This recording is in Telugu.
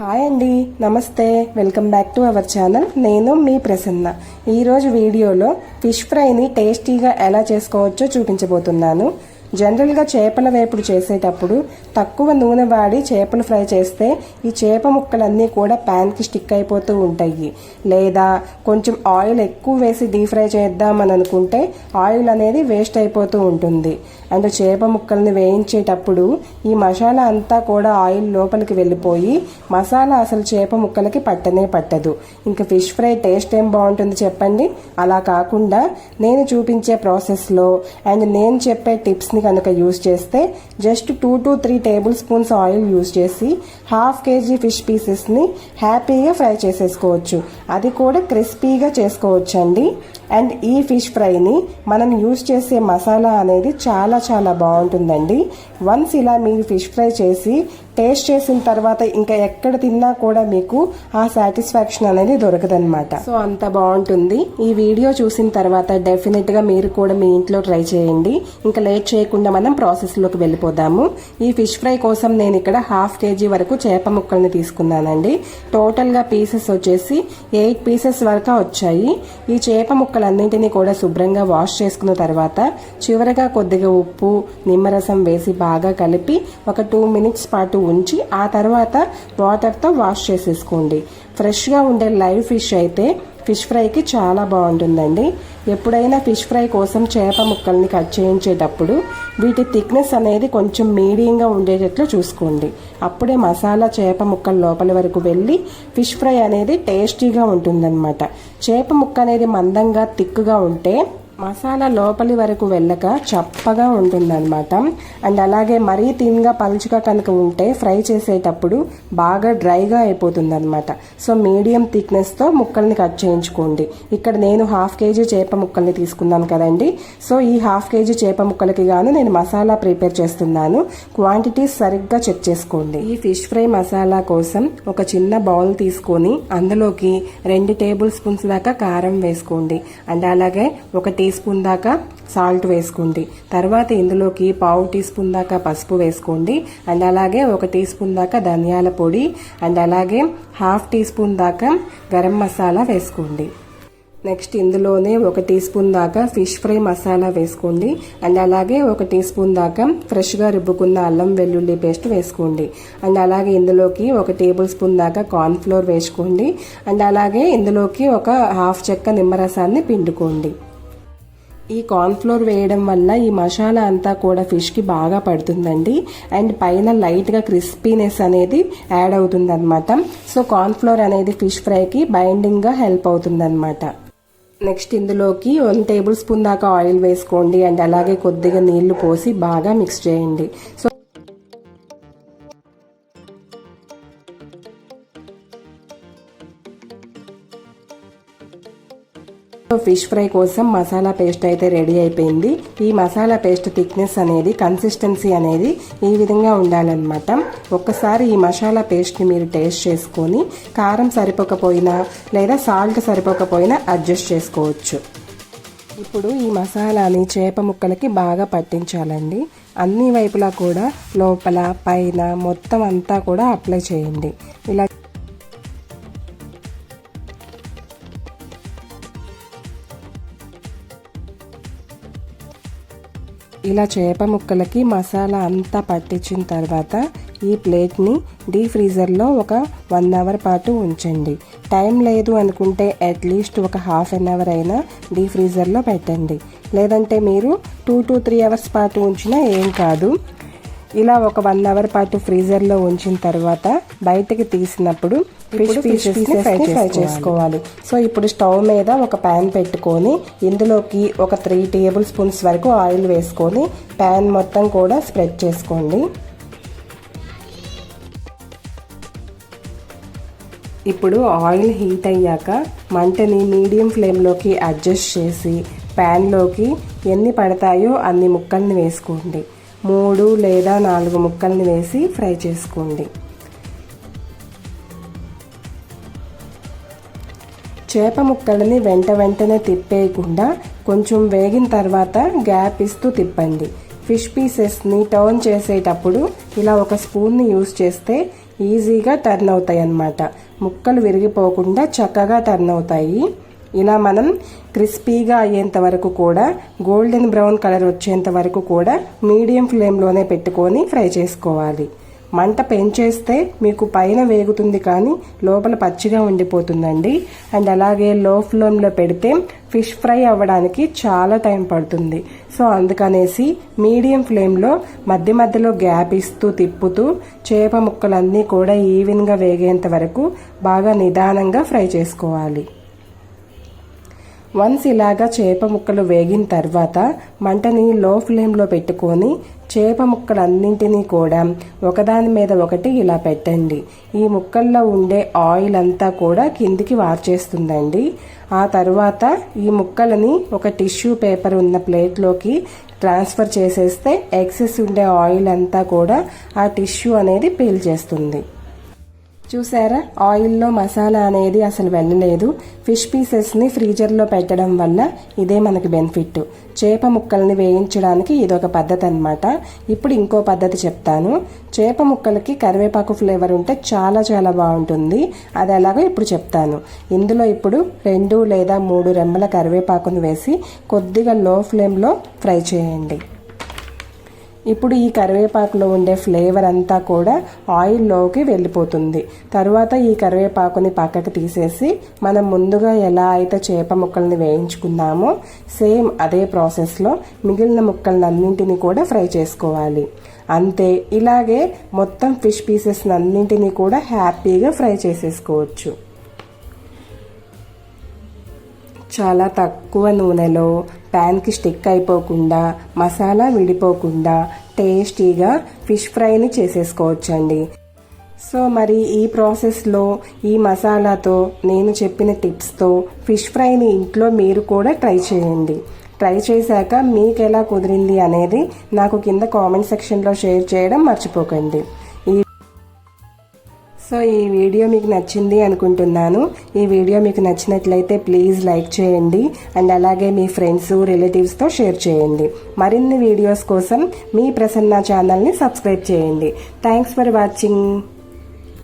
హాయ్ అండి నమస్తే. Welcome back to our channel. నేను మీ ప్రసన్న. ఈరోజు వీడియోలో ఫిష్ ఫ్రైని టేస్టీగా ఎలా చేసుకోవచ్చో చూపించబోతున్నాను. జనరల్గా చేపల వేపుడు చేసేటప్పుడు తక్కువ నూనె వాడి చేపలు ఫ్రై చేస్తే ఈ చేప ముక్కలన్నీ కూడా ప్యాన్కి స్టిక్ అయిపోతూ ఉంటాయి. లేదా కొంచెం ఆయిల్ ఎక్కువ వేసి డీప్ ఫ్రై చేద్దామని అనుకుంటే ఆయిల్ అనేది వేస్ట్ అయిపోతూ ఉంటుంది. అండ్ చేప ముక్కల్ని వేయించేటప్పుడు ఈ మసాలా అంతా కూడా ఆయిల్ లోపలికి వెళ్ళిపోయి మసాలా అసలు చేప ముక్కలకి పట్టనే పట్టదు. ఇంకా ఫిష్ ఫ్రై టేస్ట్ ఏం బాగుంటుంది చెప్పండి? అలా కాకుండా నేను చూపించే ప్రాసెస్లో అండ్ నేను చెప్పే టిప్స్ని కనుక యూజ్ చేస్తే just two to three tablespoons oil use చేసి హాఫ్ కేజీ ఫిష్ పీసెస్ని హ్యాపీగా ఫ్రై చేసేసుకోవచ్చు. అది కూడా క్రిస్పీగా చేసుకోవచ్చు అండి అండ్ ఈ ఫిష్ ఫ్రైని మనం యూస్ చేసే మసాలా అనేది చాలా చాలా బాగుంటుందండి. వన్స్ ఇలా మీరు ఫిష్ ఫ్రై చేసి టేస్ట్ చేసిన తర్వాత ఇంకా ఎక్కడ తిన్నా కూడా మీకు ఆ సాటిస్ఫాక్షన్ అనేది దొరకదనమాట సో అంత బాగుంటుంది. ఈ వీడియో చూసిన తర్వాత డెఫినెట్గా మీరు కూడా మీ ఇంట్లో ట్రై చేయండి. ఇంకా లేట్ చేయకుండా మనం ప్రాసెస్లోకి వెళ్ళిపోదాము. ఈ ఫిష్ ఫ్రై కోసం నేను ఇక్కడ హాఫ్ కేజీ వరకు చేప ముక్కల్ని తీసుకున్నానండి. టోటల్గా పీసెస్ వచ్చేసి ఎయిట్ పీసెస్ వరకు వచ్చాయి. ఈ చేప ముక్కలన్నింటినీ కూడా శుభ్రంగా వాష్ చేసుకున్న తర్వాత చివరగా కొద్దిగా ఉప్పు నిమ్మరసం వేసి బాగా కలిపి ఒక టూ మినిట్స్ పాటు ఉంచి ఆ తర్వాత వాటర్తో వాష్ చేసేసుకోండి. ఫ్రెష్గా ఉండే లైవ్ ఫిష్ అయితే ఫిష్ ఫ్రైకి చాలా బాగుంటుందండి. ఎప్పుడైనా ఫిష్ ఫ్రై కోసం చేప ముక్కల్ని కట్ చేయించేటప్పుడు వీటి థిక్నెస్ అనేది కొంచెం మీడియంగా ఉండేటట్లు చూసుకోండి. అప్పుడే మసాలా చేప ముక్కల లోపల వరకు వెళ్ళి ఫిష్ ఫ్రై అనేది టేస్టీగా ఉంటుందన్నమాట. చేప ముక్క అనేది మందంగా థిక్గా ఉంటే మసాలా లోపలి వరకు వెళ్ళక చప్పగా ఉంటుందన్నమాట. అండ్ అలాగే మరీ తిన్గా పలుచుగా కనుక ఉంటే ఫ్రై చేసేటప్పుడు బాగా డ్రైగా అయిపోతుంది అనమాట సో మీడియం థిక్నెస్తో ముక్కల్ని కట్ చేయించుకోండి. ఇక్కడ నేను హాఫ్ కేజీ చేప ముక్కల్ని తీసుకున్నాను కదండి. సో ఈ హాఫ్ కేజీ చేప ముక్కలకి గాను నేను మసాలా ప్రిపేర్ చేస్తున్నాను. క్వాంటిటీస్ సరిగ్గా చెక్ చేసుకోండి. ఈ ఫిష్ ఫ్రై మసాలా కోసం ఒక చిన్న బౌల్ తీసుకొని అందులోకి రెండు టేబుల్ స్పూన్స్ దాకా కారం వేసుకోండి. అండ్ అలాగే ఒక టీ స్పూన్ దాకా సాల్ట్ వేసుకోండి. తర్వాత ఇందులోకి పావు టీ స్పూన్ దాకా పసుపు వేసుకోండి. అండ్ అలాగే ఒక టీ స్పూన్ దాకా ధనియాల పొడి అండ్ అలాగే హాఫ్ టీ స్పూన్ దాకా గరం మసాలా వేసుకోండి. నెక్స్ట్ ఇందులోనే ఒక టీ స్పూన్ దాకా ఫిష్ ఫ్రై మసాలా వేసుకోండి. అండ్ అలాగే ఒక టీ స్పూన్ దాకా ఫ్రెష్గా రుబ్బుకున్న అల్లం వెల్లుల్లి పేస్ట్ వేసుకోండి. అండ్ అలాగే ఇందులోకి ఒక టేబుల్ స్పూన్ దాకా కార్న్ ఫ్లోర్ వేసుకోండి. అండ్ అలాగే ఇందులోకి ఒక హాఫ్ చెక్క నిమ్మరసాన్ని పిండుకోండి. ఈ కార్న్ఫ్లోర్ వేయడం వల్ల ఈ మసాలా అంతా కూడా ఫిష్కి బాగా పడుతుందండి. అండ్ పైన లైట్గా క్రిస్పీనెస్ అనేది యాడ్ అవుతుంది అనమాట సో కార్న్ఫ్లోర్ అనేది ఫిష్ ఫ్రైకి బైండింగ్గా హెల్ప్ అవుతుంది అనమాట నెక్స్ట్ ఇందులోకి వన్ టేబుల్ స్పూన్ దాకా ఆయిల్ వేసుకోండి. అండ్ అలాగే కొద్దిగా నీళ్ళు పోసి బాగా మిక్స్ చేయండి. సో ఫిష్ ఫ్రై కోసం మసాలా పేస్ట్ అయితే రెడీ అయిపోయింది. ఈ మసాలా పేస్ట్ థిక్నెస్ అనేది కన్సిస్టెన్సీ అనేది ఈ విధంగా ఉండాలన్నమాట. ఒక్కసారి ఈ మసాలా పేస్ట్ని మీరు టేస్ట్ చేసుకొని కారం సరిపోకపోయినా లేదా సాల్ట్ సరిపోకపోయినా అడ్జస్ట్ చేసుకోవచ్చు. ఇప్పుడు ఈ మసాలాని చేప ముక్కలకి బాగా పట్టించాలండి. అన్ని వైపులా కూడా లోపల పైన మొత్తం అంతా కూడా అప్లై చేయండి. ఇలా ఇలా చేప ముక్కలకి మసాలా అంతా పట్టించిన తర్వాత ఈ ప్లేట్ని డీ ఫ్రీజర్లో ఒక వన్ అవర్ పాటు ఉంచండి. టైం లేదు అనుకుంటే అట్లీస్ట్ ఒక హాఫ్ అన్ అవర్ అయినా డీ ఫ్రీజర్లో పెట్టండి. లేదంటే మీరు టూ టు త్రీ అవర్స్ పాటు ఉంచినా ఏం కాదు. ఇలా ఒక వన్ అవర్ పాటు ఫ్రీజర్లో ఉంచిన తర్వాత బయటకి తీసినప్పుడు ఫిష్ పీసెస్ ఫ్రై ఫ్రై చేసుకోవాలి. సో ఇప్పుడు స్టవ్ మీద ఒక ప్యాన్ పెట్టుకొని ఇందులోకి ఒక త్రీ టేబుల్ స్పూన్స్ వరకు ఆయిల్ వేసుకొని ప్యాన్ మొత్తం కూడా స్ప్రెడ్ చేసుకోండి. ఇప్పుడు ఆయిల్ హీట్ అయ్యాక మంటని మీడియం ఫ్లేమ్లోకి అడ్జస్ట్ చేసి ప్యాన్లోకి ఎన్ని పడతాయో అన్ని ముక్కల్ని వేసుకోండి. మూడు లేదా నాలుగు ముక్కల్ని వేసి ఫ్రై చేసుకోండి. చేప ముక్కలని వెంట వెంటనే తిప్పేయకుండా కొంచెం వేగిన తర్వాత గ్యాప్ ఇస్తూ తిప్పండి. ఫిష్ పీసెస్ని టర్న్ చేసేటప్పుడు ఇలా ఒక స్పూన్ని యూజ్ చేస్తే ఈజీగా టర్న్ అవుతాయి అన్నమాట ముక్కలు విరిగిపోకుండా చక్కగా టర్న్ అవుతాయి. ఇలా మనం క్రిస్పీగా అయ్యేంత వరకు కూడా గోల్డెన్ బ్రౌన్ కలర్ వచ్చేంత వరకు కూడా మీడియం ఫ్లేమ్లోనే పెట్టుకొని ఫ్రై చేసుకోవాలి. మంట పెంచేస్తే మీకు పైన వేగుతుంది కానీ లోపల పచ్చిగా ఉండిపోతుందండి. అండ్ అలాగే లో ఫ్లేమ్లో పెడితే ఫిష్ ఫ్రై అవ్వడానికి చాలా టైం పడుతుంది. సో అందుకనేసి మీడియం ఫ్లేమ్లో మధ్య మధ్యలో గ్యాప్ ఇస్తూ తిప్పుతూ చేప ముక్కలన్నీ కూడా ఈవెన్గా వేగేంత వరకు బాగా నిదానంగా ఫ్రై చేసుకోవాలి. వన్స్ ఇలాగా చేప ముక్కలు వేగిన తర్వాత మంటని లో ఫ్లేమ్లో పెట్టుకొని చేప ముక్కలన్నింటినీ కూడా ఒకదాని మీద ఒకటి ఇలా పెట్టండి. ఈ ముక్కల్లో ఉండే ఆయిల్ అంతా కూడా కిందికి వార్చేస్తుందండి. ఆ తర్వాత ఈ ముక్కలని ఒక టిష్యూ పేపర్ ఉన్న ప్లేట్లోకి ట్రాన్స్ఫర్ చేసేస్తే ఎక్సెస్ ఉండే ఆయిల్ అంతా కూడా ఆ టిష్యూ అనేది పీల్ చేస్తుంది. చూసారా? ఆయిల్లో మసాలా అనేది అసలు వెళ్ళలేదు. ఫిష్ పీసెస్ని ఫ్రీజర్లో పెట్టడం వల్ల ఇదే మనకి బెనిఫిట్. చేప ముక్కల్ని వేయించడానికి ఇదొక పద్ధతి అనమాట ఇప్పుడు ఇంకో పద్ధతి చెప్తాను. చేప ముక్కలకి కరివేపాకు ఫ్లేవర్ ఉంటే చాలా చాలా బాగుంటుంది. అది ఎలాగో ఇప్పుడు చెప్తాను. ఇందులో ఇప్పుడు రెండు లేదా మూడు రెమ్మల కరివేపాకును వేసి కొద్దిగా లో ఫ్లేమ్లో ఫ్రై చేయండి. ఇప్పుడు ఈ కరివేపాకులో ఉండే ఫ్లేవర్ అంతా కూడా ఆయిల్లోకి వెళ్ళిపోతుంది. తర్వాత ఈ కరివేపాకుని పక్కకి తీసేసి మనం ముందుగా ఎలా అయితే చేప ముక్కల్ని వేయించుకున్నామో సేమ్ అదే ప్రాసెస్లో మిగిలిన ముక్కలన్నింటినీ కూడా ఫ్రై చేసుకోవాలి. అంతే ఇలాగే మొత్తం ఫిష్ పీసెస్ అన్నింటినీ కూడా హ్యాపీగా ఫ్రై చేసేసుకోవచ్చు. చాలా తక్కువ నూనెలో ప్యాన్కి స్టిక్ అయిపోకుండా మసాలా విడిపోకుండా టేస్టీగా ఫిష్ ఫ్రైని చేసేసుకోవచ్చండి. సో మరి ఈ ప్రాసెస్లో ఈ మసాలాతో నేను చెప్పిన టిప్స్తో ఫిష్ ఫ్రైని ఇంట్లో మీరు కూడా ట్రై చేయండి. ట్రై చేశాక మీకు ఎలా కుదిరింది అనేది నాకు కింద కామెంట్ సెక్షన్లో షేర్ చేయడం మర్చిపోకండి. సో ఈ వీడియో మీకు నచ్చింది అనుకుంటున్నాను. ఈ వీడియో మీకు నచ్చినట్లయితే ప్లీజ్ లైక్ చేయండి అండ్ అలాగే మీ ఫ్రెండ్స్ రిలేటివ్స్తో షేర్ చేయండి. మరిన్ని వీడియోస్ కోసం మీ ప్రసన్న ఛానల్ని సబ్స్క్రైబ్ చేయండి. Thanks for watching